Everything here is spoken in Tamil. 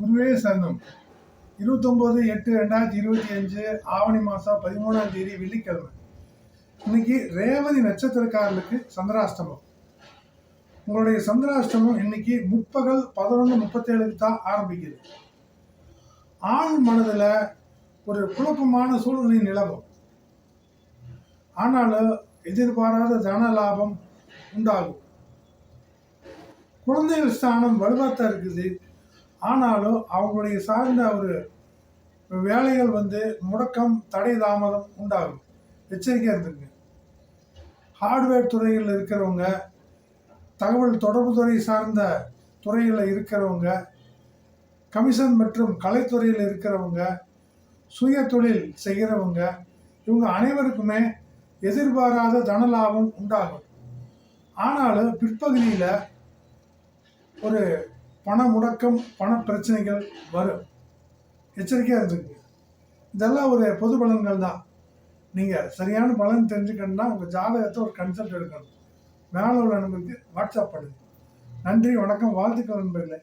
குருவே சரணம். இருபத்தொம்போது எட்டு ரெண்டாயிரத்தி இருபத்தி அஞ்சு ஆவணி மாதம் பதிமூணாம் தேதி வெள்ளிக்கிழமை. இன்னைக்கு ரேவதி நட்சத்திரக்காரர்களுக்கு சந்திராஷ்டமம். உங்களுடைய சந்திராஷ்டமம் இன்னைக்கு முற்பகல் பதினொன்று முப்பத்தேழுக்கு தான் ஆரம்பிக்குது. ஆண் மனதில் ஒரு குழப்பமான சூழ்நிலை நிலவும். ஆனாலும் எதிர்பாராத தன லாபம் உண்டாகும். குழந்தைகள் ஸ்தானம் வலுவாத்தான் இருக்குது. ஆனாலும் அவங்களுடைய சார்ந்த ஒரு வேலைகள் வந்து முடக்கம் தடை தாமதம் உண்டாகும். எச்சரிக்கையாக இருந்துங்க ஹார்ட்வேர் துறையில் இருக்கிறவங்க தகவல் தொடர்பு துறை சார்ந்த துறையில் இருக்கிறவங்க கமிஷன் மற்றும் கலைத்துறையில் இருக்கிறவங்க சுய தொழில் செய்கிறவங்க இவங்க அனைவருக்குமே எதிர்பாராத தன லாபம் உண்டாகும். ஆனாலும் பிற்பகுதியில் ஒரு பண முடக்கம் பண பிரச்சனைகள் வரும். எச்சரிக்கையாக இருந்துக்குங்க. இதெல்லாம் ஒரு பொது பலன்கள் தான். நீங்கள் சரியான பலன் தெரிஞ்சுக்கணும்னா உங்கள் ஜாதகத்தை ஒரு கன்சல்ட் எடுக்கணும். மேலே உள்ள நம்பருக்கு வாட்ஸ்அப் பண்ணுங்க. நன்றி வணக்கம் வாழ்த்துக்கள் நண்பர்களே.